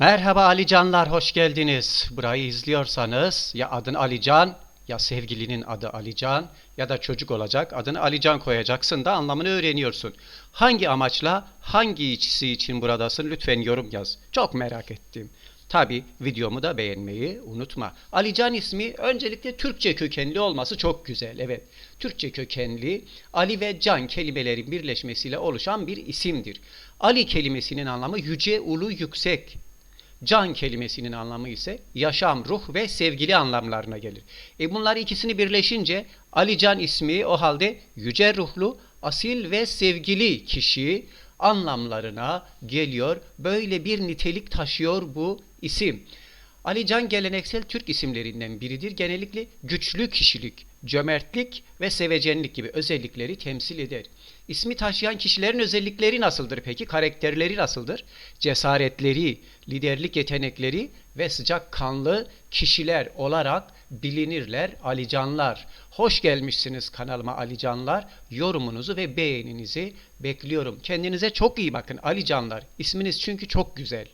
Merhaba Ali Canlar, hoş geldiniz. Burayı izliyorsanız ya adın Ali Can, ya sevgilinin adı Ali Can ya da çocuk olacak adını Ali Can koyacaksın da anlamını öğreniyorsun. Hangi amaçla, hangi içisi için buradasın lütfen yorum yaz. Çok merak ettim. Tabi videomu da beğenmeyi unutma. Ali Can ismi öncelikle Türkçe kökenli olması çok güzel. Evet, Türkçe kökenli Ali ve Can kelimelerin birleşmesiyle oluşan bir isimdir. Ali kelimesinin anlamı yüce, ulu, yüksek. Can kelimesinin anlamı ise yaşam, ruh ve sevgili anlamlarına gelir. E bunlar ikisini birleşince Ali Can ismi o halde yüce ruhlu, asil ve sevgili kişi anlamlarına geliyor. Böyle bir nitelik taşıyor bu isim. Ali Can geleneksel Türk isimlerinden biridir. Genellikle güçlü kişilik, cömertlik ve sevecenlik gibi özellikleri temsil eder. İsmi taşıyan kişilerin özellikleri nasıldır peki? Karakterleri nasıldır? Cesaretleri, liderlik yetenekleri ve sıcakkanlı kişiler olarak bilinirler Alicanlar. Hoş gelmişsiniz kanalıma Alicanlar. Yorumunuzu ve beğeninizi bekliyorum. Kendinize çok iyi bakın Alicanlar. İsminiz çünkü çok güzel.